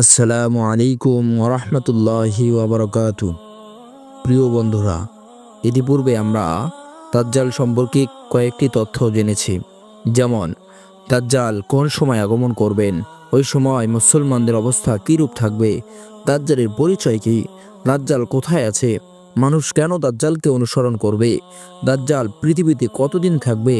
আসসালামু আলাইকুম ওরহমতুল্লাহি ওবরকাত। প্রিয় বন্ধুরা, ইতিপূর্বে আমরা দাজ্জাল সম্পর্কে কয়েকটি তথ্য জেনেছি। যেমন, দাজ্জাল কোন সময় আগমন করবেন, ওই সময় মুসলমানদের অবস্থা কীরূপ থাকবে, দাজ্জালের পরিচয় কি, দাজ্জাল কোথায় আছে, মানুষ কেন দাজ্জালকে অনুসরণ করবে, দাজ্জাল পৃথিবীতে কতদিন থাকবে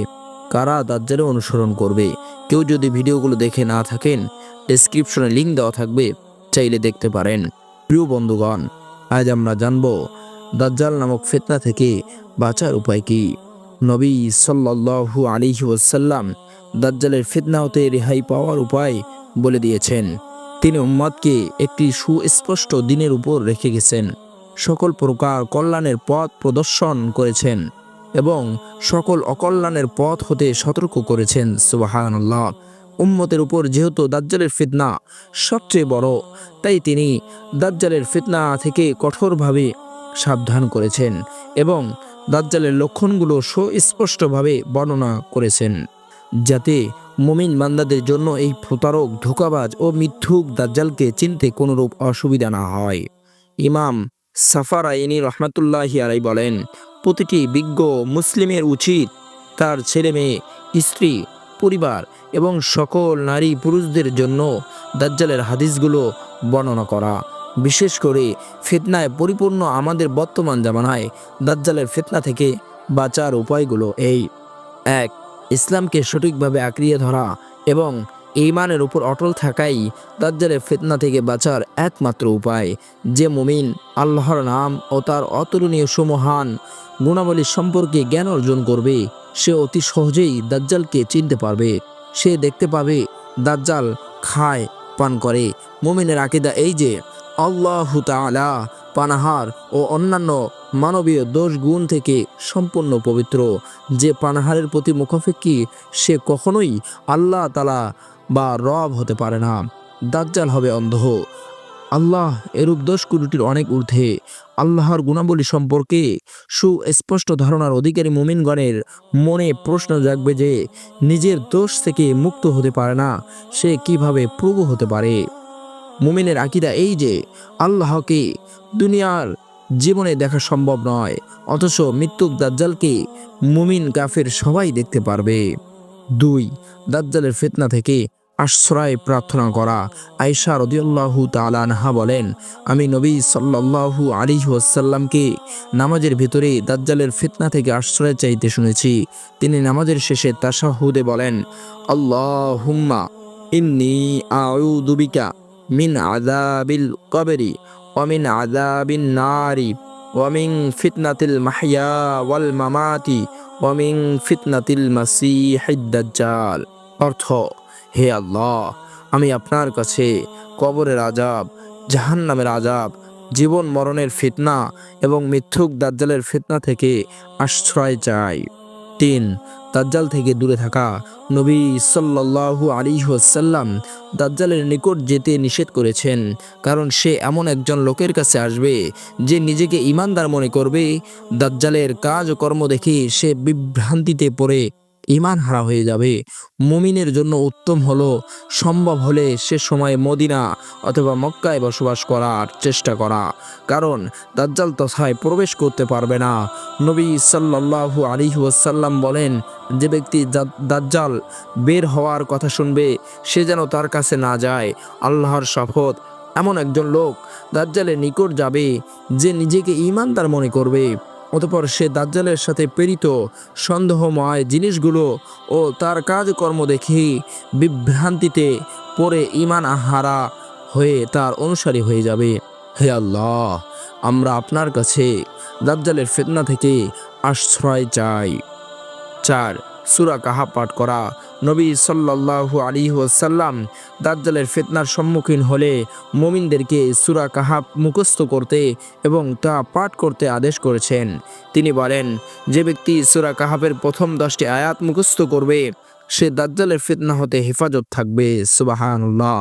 কারা দাজ্জালের অনুসরণ করবে? কেউ যদি ভিডিওগুলো দেখে না থাকেন ডেসক্রিপশনে লিঙ্ক দেওয়া থাকবে, চাইলে দেখতে পারেন। প্রিয় বন্ধুগণ, আজ আমরা জানব দাজ্জাল নামক ফেতনা থেকে বাঁচার উপায় কি। নবী সাল্লাল্লাহু আলাইহি ওয়াসাল্লাম দাজ্জালের ফিতনা হতে রেহাই পাওয়ার উপায় বলে দিয়েছেন। তিনি উম্মাদকে একটি সুস্পষ্ট দিনের উপর রেখে গেছেন। সকল প্রকার কল্যাণের পথ প্রদর্শন করেছেন। এবং সকল অকল্যাণের পথ হতে সতর্ক করেছেন সুবাহান্লাহ উম্মতের উপর যেহেতু দাজ্জালের ফিতনা সবচেয়ে বড়, তাই তিনি দাজ্জালের ফিতনা থেকে কঠোরভাবে সাবধান করেছেন এবং দাজ্জালের লক্ষণগুলো সুস্পষ্টভাবে বর্ণনা করেছেন, যাতে মুমিন বান্দাদের জন্য এই প্রতারক, ধোকাবাজ ও মিথ্যুক দাজ্জালকে চিনতে কোনোরূপ অসুবিধা না হয়। ইমাম সাফার আইনি রহমাতুল্লাহি আলাই বলেন প্রতিটি বিজ্ঞ মুসলিমের উচিত। তার ছেলে মেয়ে, স্ত্রী, পরিবার এবং সকল নারী পুরুষদের জন্য দাজ্জালের হাদিসগুলো বর্ণনা করা। বিশেষ করে ফিতনায় পরিপূর্ণ আমাদের বর্তমান জামানায় দাজ্জালের ফিতনা থেকে বাঁচার উপায়গুলো এই। এক, ইসলামকে সঠিকভাবে আঁকড়িয়ে ধরা এবং ইমানের উপর অটল থাকাই দাজ্জালের ফিতনা থেকে বাঁচার একমাত্র উপায়। যে মুমিন আল্লাহর নাম ও তার অতুলনীয় সুমহান গুণাবলী সম্পর্কে জ্ঞান অর্জন করবে, সে অতি সহজেই দাজ্জালকে চিনতে পারবে। সে দেখতে পাবে দাজ্জাল খায়, পান করে। মুমিনের আকিদা এই যে, আল্লাহ তাআলা পানাহার ও অন্যান্য মানবীয় দোষ গুণ থেকে সম্পূর্ণ পবিত্র। যে পানাহারের প্রতি মুখাফেক্ষি সে কখনোই আল্লাহ তালা বা রব হতে পারে না। দাজ্জাল হবে অন্ধ। আল্লাহ এরূপ দোষ কুরুটির অনেক ঊর্ধ্বে। আল্লাহর গুণাবলী সম্পর্কে সুস্পষ্ট ধারণার অধিকারী মুমিনগণের মনে প্রশ্ন জাগবে যে, নিজের দোষ থেকে মুক্ত হতে পারে না, সে কীভাবে প্রভু হতে পারে? মুমিনের আকিদা এই যে, আল্লাহকে দুনিয়ার জীবনে দেখা সম্ভব নয়, অথচ মৃত্যুক দাজ্জালকে মুমিন কাফের সবাই দেখতে পারবে। দুই, দাজ্জালের ফিতনা থেকে আশ্রয় প্রার্থনা করা। আয়সা রদিয়াল্লাহু তালানহা বলেন, আমি নবী সাল্লাল্লাহু আলী ওয়াসাল্লামকে নামাজের ভিতরে দাজ্জালের ফিতনা থেকে আশ্রয় চাইতে শুনেছি। তিনি নামাজের শেষে তাশাহুদে বলেন আল্লাহ হুম্মা ইন্নি আউদুবিকা মিন আদাবিল কবেরি ওমিন আদাবিন নারি ওমিন ফিতনাতিল মাহিয়া ওয়াল মামাতি ওমিন ফিতনাতিল মাসিহিদ্দাজ্জাল অর্থ হে আল্লাহ, আমি আপনার কাছে কবরের আজাব জাহান্নামের আজাব জীবন মরণের ফিতনা এবং মিথ্যুক দাজ্জালের ফিতনা থেকে আশ্রয় চাই। তিন, দাজ্জাল থেকে দূরে থাকা নবী সাল্লাল্লাহু আলাইহি ওয়াসাল্লাম দাজ্জালের নিকট যেতে নিষেধ করেছেন, কারণ সে এমন একজন লোকের কাছে আসবে যে নিজেকে ইমানদার মনে করবে। দাজ্জালের কাজ কর্ম দেখে সে বিভ্রান্তিতে পড়ে। ইমান হারা হয়ে যাবে। মুমিনের জন্য উত্তম হলো, সম্ভব হলে সে সময় মদিনা অথবা মক্কায় বসবাস করার চেষ্টা করা। কারণ দাজ্জাল তথায় প্রবেশ করতে পারবে না। নবী সাল্লাল্লাহু আলাইহি ওয়াসাল্লাম বলেন, যে ব্যক্তি দাজ্জাল বের হওয়ার কথা শুনবে, সে যেন তার কাছে না যায়। আল্লাহর শপথ এমন একজন লোক দাজ্জালের নিকট যাবে, যে নিজেকে ইমানদার মনে করবে। অতপর সে দাজ্জালের সাথে প্রেরিত, সন্দেহময় জিনিসগুলো ও তার কাজকর্ম দেখে বিভ্রান্তিতে পরে ইমান আহারা হয়ে তার অনুসারী হয়ে যাবে। হে আল্লাহ, আমরা আপনার কাছে দাজ্জালের ফেতনা থেকে আশ্রয় চাই। চার সুরা কাহা পাঠ করা। নবী সাল্লাল্লাহু আলী ওয়াসাল্লাম দাজ্জালের ফিতনার সম্মুখীন হলে মুমিনদেরকে সুরা কাহাব মুখস্থ করতে এবং তা পাঠ করতে আদেশ করেছেন। তিনি বলেন, যে ব্যক্তি সুরা কাহাবের প্রথম দশটি আয়াত মুখস্থ করবে, সে দাজ্জালের ফিতনা হতে হেফাজত থাকবে। সুবাহানুল্লাহ।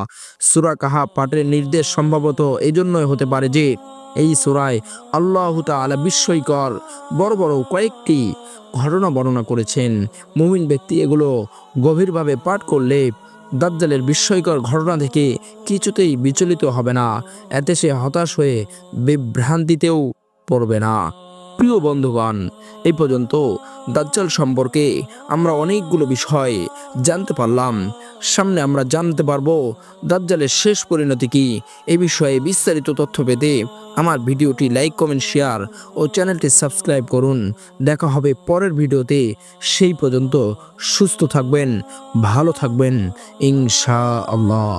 সুরা কাহা পাঠের নির্দেশ সম্ভবত এই জন্যই হতে পারে যে এই সুরায় আল্লাহ তালা বিস্ময়কর বড় বড় কয়েকটি ঘটনা বর্ণনা করেছেন। মুমিন ব্যক্তি এগুলো গভীরভাবে পাঠ করলে দাজ্জালের বিস্ময়কর ঘটনা থেকে কিছুতেই বিচলিত হবে না, এতে সে হতাশ হয়ে বিভ্রান্তিতেও পড়বে না। প্রিয় বন্ধুগণ এই পর্যন্ত দাজ্জাল সম্পর্কে আমরা অনেকগুলো বিষয় জানতে পারলাম। সামনে আমরা জানতে পারব দাজ্জালের শেষ পরিণতি কি, এ বিষয়ে বিস্তারিত তথ্য পেতে আমার ভিডিওটি লাইক, কমেন্ট, শেয়ার ও চ্যানেলটি সাবস্ক্রাইব করুন। দেখা হবে পরের ভিডিওতে। সেই পর্যন্ত সুস্থ থাকবেন, ভালো থাকবেন ইনশা আল্লাহ